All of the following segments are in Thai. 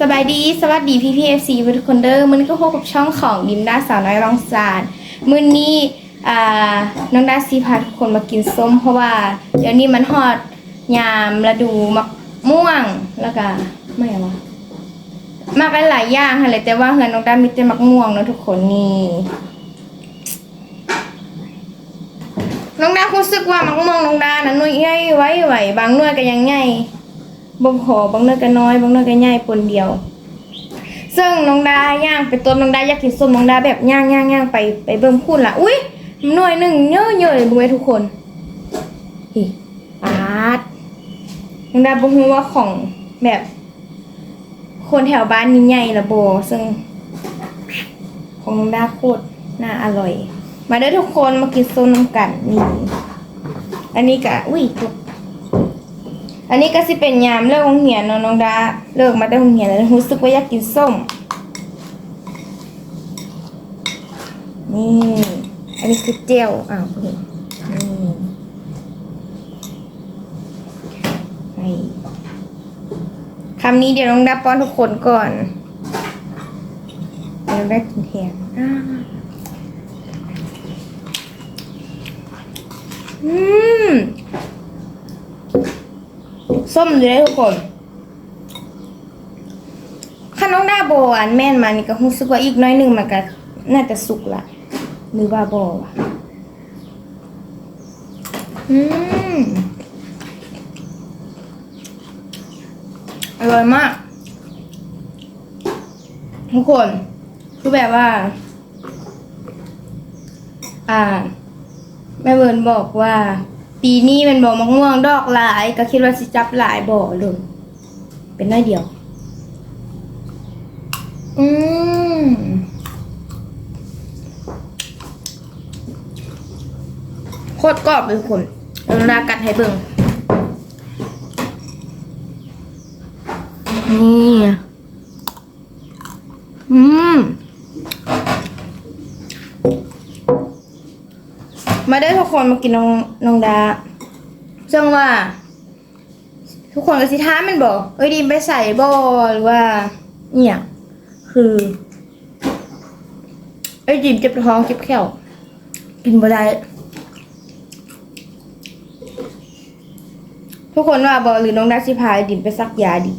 สบายดี สวัสดีพี่พีเอฟซีทุกคนเด้อมื้อนี้ก็พบกับช่องของยิมดาสาวน้อยรองสารมื้อนี้อ่าน้องดาซีพาทุกคนมากินส้ม เพราะว่าเดี๋ยวนี้มันฮอดยามฤดูมะม่วงแล้วก็ไม่อะไรวะมากหลายๆอย่างค่ะเลยแต่ว่าเฮือนน้องดามีแต่มะม่วงเนาะทุกคนนี่น้องดารู้สึกว่ามะม่วงน้องดานะหน่วยใหญ่ไว้ไหวบางหน่วยก็ยังใหญ่ บ่พอบางเนื้อก็น้อยบางเนื้อก็ใหญ่ปนเดียว ซึ่งน้องดาย่างไปต้นน้องดาอยากกินส้มน้องดาแบบย่างย่างย่างไปไปเบิ่งพูดละอุ้ยหน่วยหนึ่งเยอะเยอะเลยบุ้ยทุกคนฮิอาร์ตน้องดาบ่ฮู้ว่าของแบบ คนแถวบ้านนี่ใหญ่ละโบซึ่ง ของน้องดาโคตรน่าอร่อย มาเด้อทุกคนมากินส้มน้ำกันนี่อันนี้ก็อุ้ยตก อันนี้ก็สิเป็นยามเลิกโรงเรียนเนาะน้องดาเลิกมาได้โรงเรียนแล้วรู้สึกว่าอยากกินส้ม นี่ อันนี้คือเจลอ้าวนี่คำนี้เดี๋ยวน้องดาป้อนทุกคนก่อนเดี๋ยวได้กินแทนอ่าอืม ส้มอยู่ได้ทุกคนขนมดาโบอันแม่นมานี่ก็รู้สึกว่าอีกน้อยหนึ่งมันก็น่าจะสุกละหรือว่าบอวะอืมอร่อยมาก ทุกคนคือแบบว่า อ่าแม่เวิร์นบอกว่า ปีนี้มันบอกมะม่วงดอกหลาย ก็คิดว่าสิจับหลายบ่อเลยเป็นน้อยเดียว อืมโคตรกรอบเลยทุกคนเอาลากัดให้เบิ่งนี่อืม มาได้ทุกคนมากินน้องน้องดาซึ่งว่า ทุกคนก็สิท้ามันบอกเอ้ยดีมไปใส่บอหรือว่าเนี่ยคือเอ้ยดีมเจ็บท้องเจ็บแขวกินบ่ได้ทุกคนว่าบอหรือน้องดาสิพาไอ้ดิมไปซักยาดี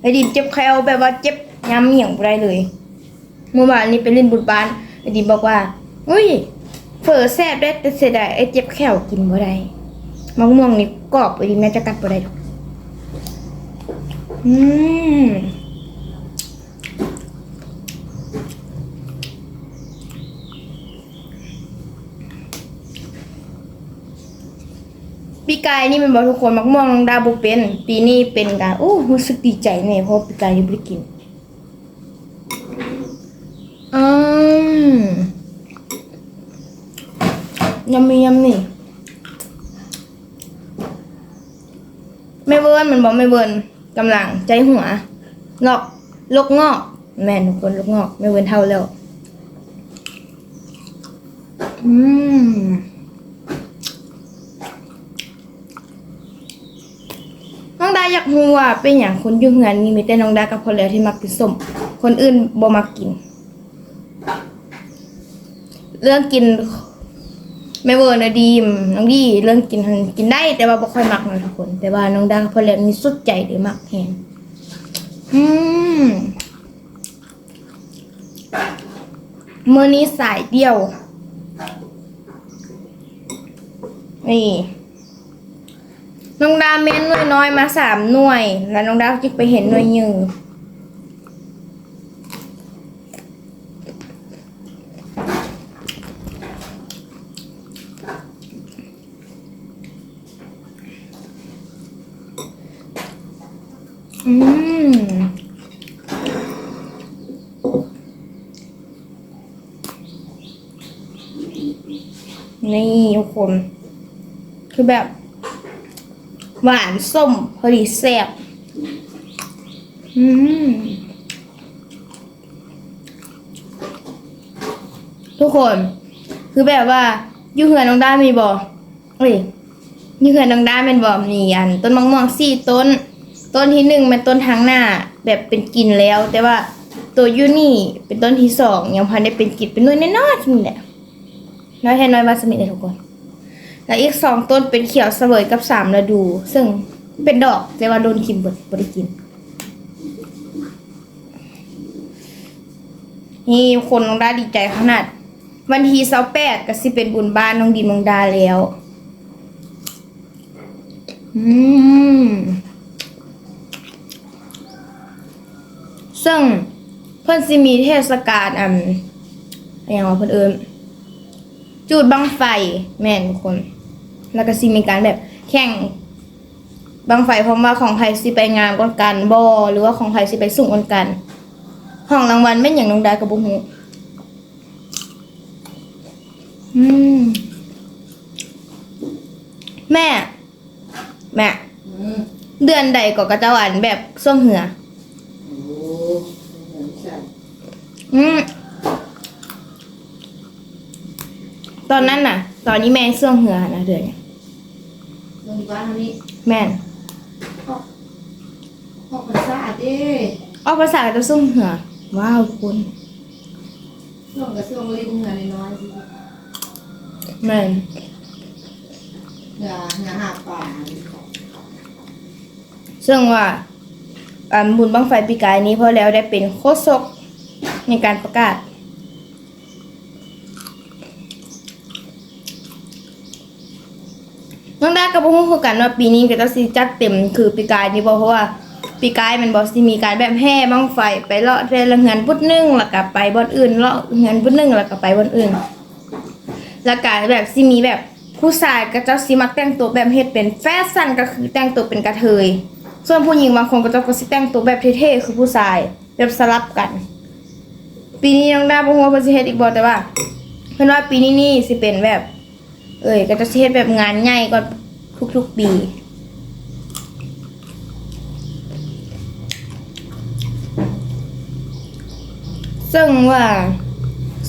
ไอ้ดิมเจ็บแขวแบบว่าเจ็บย้ำเหยี่ยงได้เลยเมื่อวานนี้ไปเล่นบุญบ้านไอ้ดิมบอกว่าอุ้ย เฟอแซ่บได้แต่เสียดายไอ้เจ็บแขวกินบ่ได้มะม่วงนี่กรอบไปดิแม่จะกัดบ่ได้ดอกอืมปีกายนี่มันบอกทุกคนมะม่วงน้องดาบุเป็น ปีนี้เป็นการโอ้รู้สึกดีใจเนี่ยเพราะปีกายยังไม่ได้กิน ยำมียำนี่ไม่เวิร์นมันบอกไม่เวิร์นกำลังใจหัวงอกลกงอก แม่นคนลกงอก ไม่เวิร์นเท่าแล้วอืมน้องดาอยากรู้ว่าเป็นอย่างคนยุ่งงานนี่มีแต่น้องดากับพอแล้วที่มักกินส้มคนอื่นบ่มักกิน เรื่องกิน ไม่เวอร์นะดีมน้องดีเรื่องกินกินได้แต่ว่าบ่ค่อยมักนะทุกคน แต่ว่าน้องดาพอแล้วมีสุดใจหรือมักแทนอืมมื้อนี้สายเดียว นี่น้องดาเม้นหน่วยน้อยมาสามหน่วย แล้วน้องดาจิกไปเห็นหน่วยหนึ่ง อืมนี่ทุกคน คือแบบ หวานส้มพอดีแซ่บอืมทุกคน คือแบบว่ายูเหือนน้องด้ามีบ่เอ้ยยูเหือนน้องด้าเป็นบ่มีอัน ต้นมะม่วงสี่ต้น ต้นที่หนึ่งเป็นต้นทางหน้าแบบเป็นกินแล้ว แต่ว่าตัวยูนี่เป็นต้นที่สองยังพันได้เป็นกินเป็นหน้อยน้อยๆนี่แหละน้อยแค่น้อยวาสมิเลยทุกคน แล้วอีกสองต้นเป็นเขียวเสวยกับสามฤดู ซึ่งเป็นดอกแต่ว่าโดนกินเบิดบ่ได้กิน นี่คนน้องดาดีใจขนาด วันที่เสาแปดก็สิเป็นบุญบ้านน้องดีมองดาแล้ว อืม ซึ่งเพิ่นสิมีเทศกาลอันอะไรอย่างว่าเพิ่นเอิ้นจูดบังไฟแม่นทุกคน แล้วก็สิมีการแบบแข่งบังไฟเพราะว่าของไผสิไปงามกว่ากันบ่หรือว่าของไผสิไปสูงกว่ากันห้องรางวัลแม่นอย่างน้องดากับบุฮูอืมแม่ แม่อืมเดือนใดก็กระเจ้าอันแบบส่วงเหือ โอ้เหมือนกัน อืมตอนนั้นน่ะ ตอนนี้แม่ส่วงเหือนะเดือนเนี่ยโรงพยาบาลนี้แม่นห้องภาษาเด้ออกภาษาจะส่วงเหือว้าวทุกคนช่วงกับช่วงลิ้นเงินน้อยๆสิแม่นอย่าอย่าหักป่าซึ่งว่าอ่าบุญบังไฟปีกายนี้พอแล้วได้เป็นโคศก ในการประกาศ น้องดากับพวกคือกันว่าปีนี้ก็จะสิจัดเต็มคือปีกายนี้บอกเพราะว่าปีกายมันบอกสิมีการแบบแห่บังไฟไปเลาะเรละเงินพุดนึงแล้วก็ไปบอนอื่นเลาะเงินพุดนึงแล้วก็ไปบอนอื่น แล้วก็แบบสิมีแบบผู้ชายก็จะสิมักแต่งตัวแบบเฮ็ดเป็นแฟชั่นก็คือแต่งตัวเป็นกระเทย ส่วนผู้หญิงบางคนก็จะก็สิแต่งตัวแบบเท่ๆคือผู้ชายแบบสลับกัน ปีนี้น้องดาบ่ฮู้ว่าเพิ่นสิเฮ็ดอีกบ่แต่ว่า เพิ่นว่าปีนี้นี่สิเป็นแบบ เอ้ยก็จะสิเฮ็ดแบบงานใหญ่กว่าทุกๆปีซึ่งว่า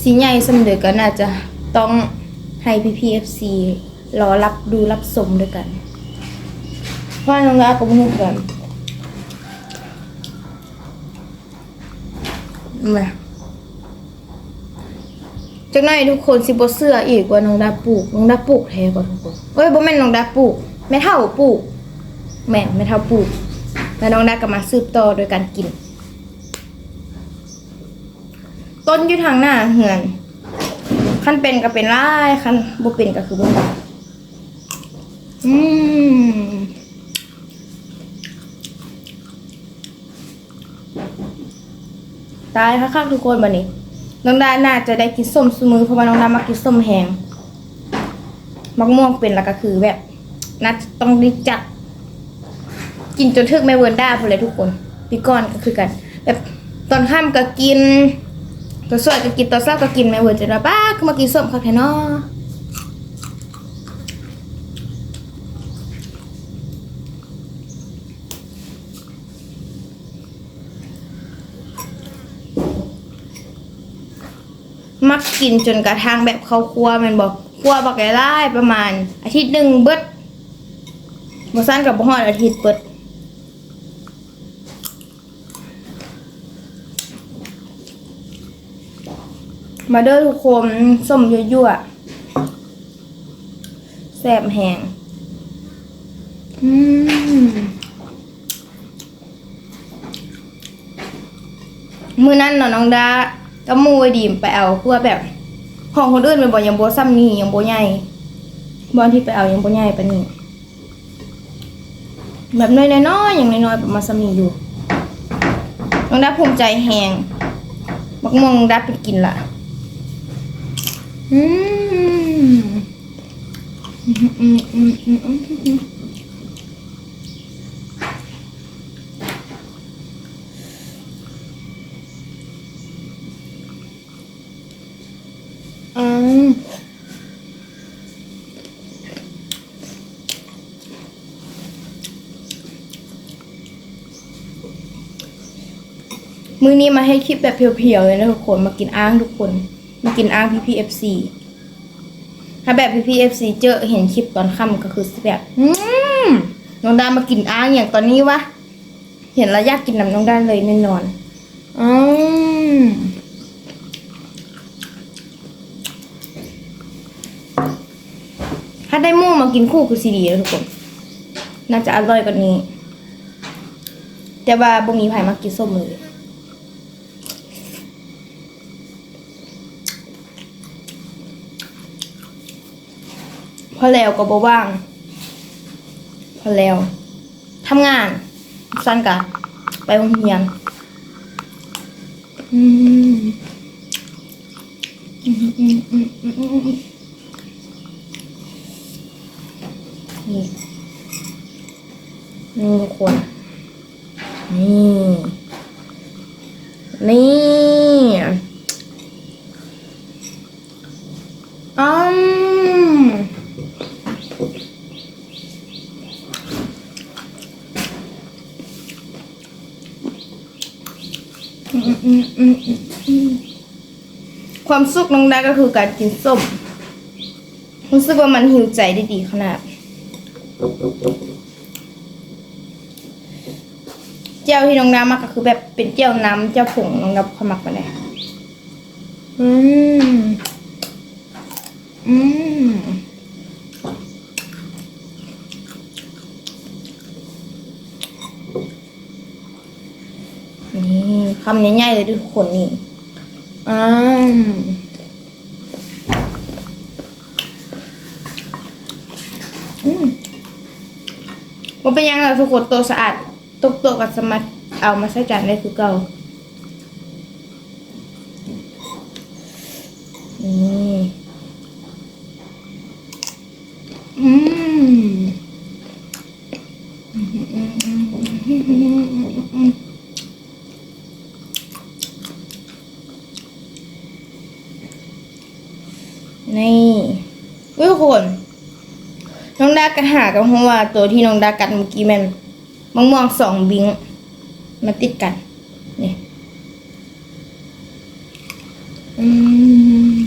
สีใหญ่สำเร็จก็น่าจะต้องให้ PPFC รอรับดูรับสมด้วยกันเพราะน้องดาก็บ่ฮู้กันมา จากนั้นทุกคนสิบเชื่ออีกว่าน้องดาปลูกน้องดาปลูกแท้บ่าทุกคนเอ้ยบ่แม่นน้องดาปลูกแม่เฒ่าปลูกแม่แม่เฒ่าปลูกแล้วน้องดาก็มาสืบต่อโดยการกิน ต้นอยู่ทางหน้าเหือนคันเป็นก็เป็นร้ายคันบ่เป็นก็คือบ่เป็นอืมตายคักๆทุกคนบัดนี้ น้องดาน่าจะได้กินส้มซุมือเพราะว่าน้องดามากินส้มแห้งมักม่วงเป็นแล้วก็คือแบบน่าต้องได้จัด กินจนทึกแม่เวิร์นด้าพอเลยทุกคนปีก่อนก็คือกัน แบบตอนข้ามก็กินตอนสวยก็กินตอนเศร้าก็กินแม่เวิร์นจะว่าป้าก็มากินส้มคักแค่นอ กินจนกระทั่งแบบเขาครัวมันบอกครัวบักไล่ประมาณ อาทิตย์หนึ่งเบิดบ่สั้นกับบ่ฮอดอาทิตย์เบิดมาเด้อทุกคนส้มยั่วๆแซ่บแหงอืมมือนั้นเนาะน้องดา ก็มูไอดีมไปเอาเพื่อแบบของคนอื่นเป็นบ่ยังโบซ้ำนี่ยังโบใหญ่บอนที่ไปเอายังโบใหญ่ปานนี้แบบน้อยๆอย่างน้อยๆประมาณซ้ำนี่อยู่น้องดาภูมิใจแหงมักม่วงน้องดาไปกินละอืมอืมอืมอืมอืมอืม มือนี้มาให้คลิปแบบเพียวๆเลยนะทุกคนมากินอ้างทุกคน มากินอ้าง PPFC ถ้าแบบ PPFC เอฟซีเจอเห็นคลิปตอนค่ำก็คือแบบอืมน้องดามากินอ้างอย่างตอนนี้วะเห็นแล้วอยากกินน้ำน้องด้านเลยแน่นอนอืมถ้าได้มูมากินคู่คือซีดีแล้วทุกคน น่าจะอร่อยกว่านี้ แต่ว่าบ่มีไผมากินส้มเลย อแล้วก็บ่ว่าง พอแล้วทำงาน สั้นกะไปโรงเรียนอืมอืมอืมอืมอืมอืมนี่นี่ทุกคนนี่ นี่อืม อืมอืมอืมอืมอืม ความสุขน้องดาก็คือการกินส้ม รู้สึกว่ามันหิวใจได้ดีขนาดเจ้าที่น้องดามักก็คือแบบเป็นเจ้าน้ำเจ้าผงน้องดาขมักมาเลยอืมอืมนี่คำใหญ่ๆเลยทุกคนนี่ อืมอืมว่าเป็นยังไงทุกคนตัวสะอาดตกตัวกับสมัติเอามาใส่จานได้คือเก่านี่อืมอืมอืมอืมอืมอืมอืม นี่อุ้ยทุกคน น้องดา ก็หากันเพราะว่าตัวที่น้องดากัดเมื่อกี้มันมะม่วงสองบิงมาติดกันนี่อืม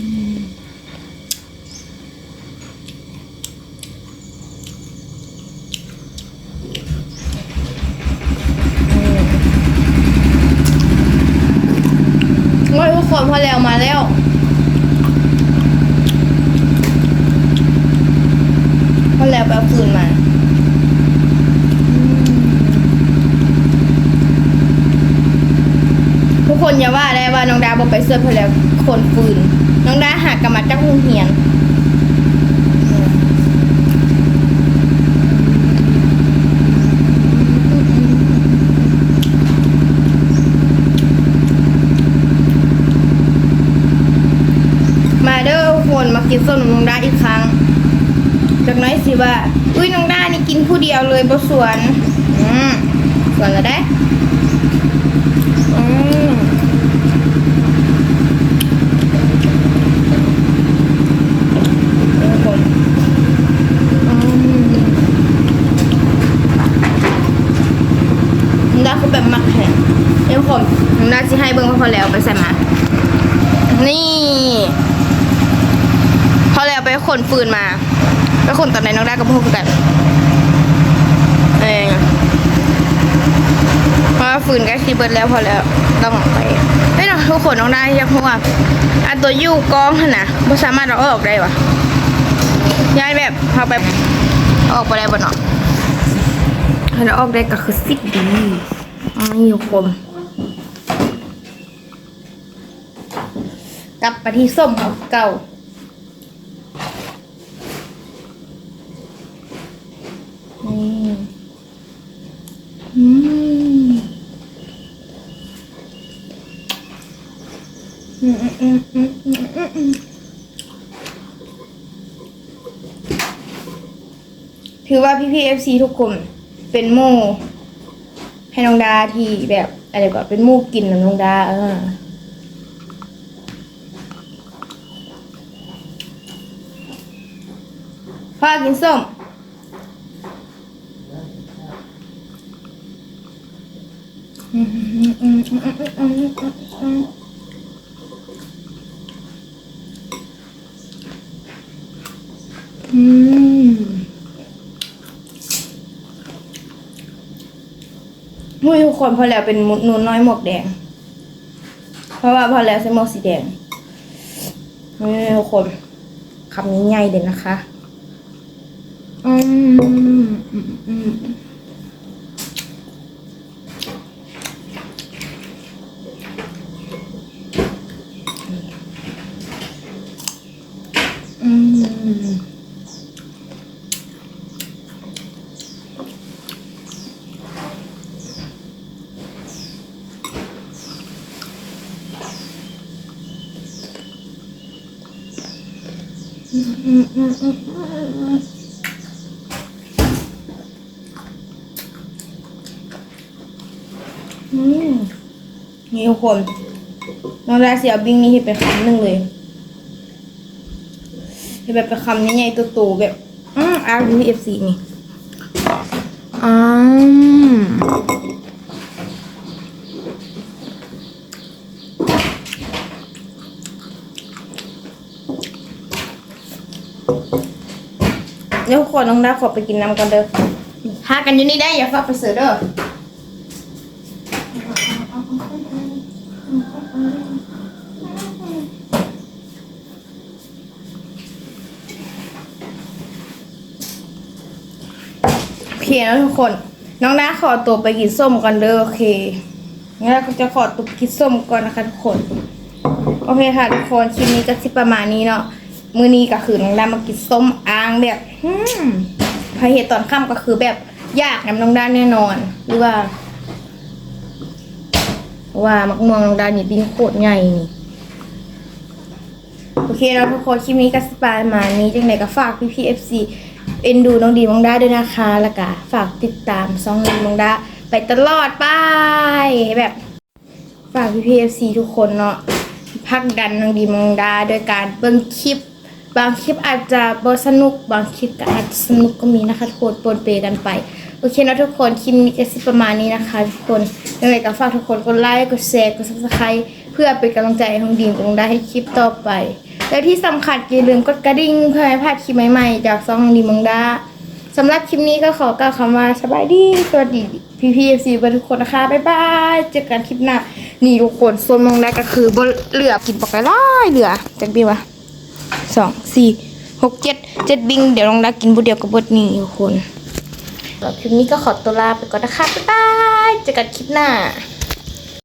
โอ้ยทุกคนพอแล้วมาแล้ว พอแล้วไปเอาฟืนมา ทุกคน อย่าว่าได้ว่าน้องดาบอกไปเสื้อพแล้วคนฟืน น้องดาหักกลับมาจากโรงเรียนมาเด้อคนมากินส้มน้องดาอีกครั้ง จากน้อยสิว่า อุ้ยน้องด้านี่กินผู้เดียวเลยบสวน อืม สวนแล้วได้นอืมน้าคือแบบมักแข็งเดี๋ยวผมน้าจะให้เบิ้งพอแล้วไปใส่มานี่พอแล้วไปขนฟืนมา ไปขนตอนไหนน้องได้ก็พูดกัน เอง ฟืนก็คีเบิร์ดแล้วพอแล้วต้องออกไปไม่หรอกทุกคนน้องได้ยังเพราะว่าอันตัวยูกองขนาดไม่สามารถเอาออกได้วะย้ายแบบเอาไปออกไปได้บ่เนาะถ้าเราออกได้ก็คือสิบดีอ๋อนี่ทุกคนกลับไปที่ส้มของเก่า นี่อืมอืมอืมอืมอืมอืมอืมถือ ว่าพี่พีเอฟซีทุกคนเป็นหมู่ให้น้องดาที่แบบอะไรก่อนเป็นมู่กินนะน้องดาเออพ่อกินส้มอืม มุ้ยทุกคนพอแล้วเป็นนูนน้อยหมวกแดง เพราะว่าพอแล้วใส่หมวกสีแดงนี่ทุกคนคำนี้ง่ายเด่นนะคะ อืมอืมอืมอืม อืมอืมอืมอืมอืม นี่ทุกคนน้องดาเสียบิ้งนี่เห็นเป็นคำหนึ่งเลยเห็นแบบเป็นคำใหญ่ๆตัวๆแบบอืม R U F C นี่อืม เดี๋ยวทุกคนน้องดาขอไปกินน้ำกันเด้อหากันอยู่นี่ได้อย่าฟ้าไปเสือเด้อโอเคแล้วทุกคน น้องน้าขอตัวไปกินส้มก่อนเด้อโอเคงั้นเราก็จะขอตัวไปกินส้มก่อนนะคะทุกคน โอเคค่ะทุกคนคลิปนี้ก็สิประมาณนี้เนาะ มื้อนี้ก็คือน้องน้ามากินส้มอ่างแบบอืมพอเหตุตอนค่ำก็คือแบบยากน้ำน้องด้านแน่นอน หรือว่า ว่ามักม่วงน้องด้านนี่ดินโคตรใหญ่นี่โอเคแล้วทุกคนคลิปนี้ก็สปายมานี้จังไหนก็ฝากพี่พีเอฟซีเอ็นดูน้องดีมองด้าด้วยนะคะ แล้วก็ฝากติดตามซองดีมองด้าไปตลอดไปแบบฝากพี่พีเอฟซีทุกคนเนาะพักดันน้องดีมองด้าโดยการเบิ่งคลิป บางคลิปอาจจะบสนุก บางคลิปก็อาจจะสนุกก็มีนะคะทุกคนปนเปกันไป โอเคนะทุกคนคลิปนี้ก็สิประมาณนี้นะคะ ทุกคนยังไงก็ฝากทุกคนกดไลค์กดแชร์กดซับสไครต์เพื่อเป็นกำลังใจให้น้องดีมกับน้องด้าให้คลิปต่อไป และที่สำคัญอย่าลืมกดกระดิ่งเพื่อไม่พลาดคลิปใหม่ๆจากซองน้องดีมน้องด้าสำหรับคลิปนี้ก็ขอกล่าวคำว่าสบายดีสวัสดีพี่พีเอฟซีทุกคนนะคะ บ๊ายบาย เจอกันคลิปหน้า นี่ทุกคนส่วนมองได้ก็คือบเหลือกินปากกไล่เหลือจากบีวะ สองสี่หกเจ็ดเจ็ดบิง เดี๋ยวลองรักกินบุเดียวกับบดนี้ทุกคนสำหรับคลิปนี้ก็ขอตัวลาไปก่อนนะคะบ๊ายบายเจอกันคลิปหน้า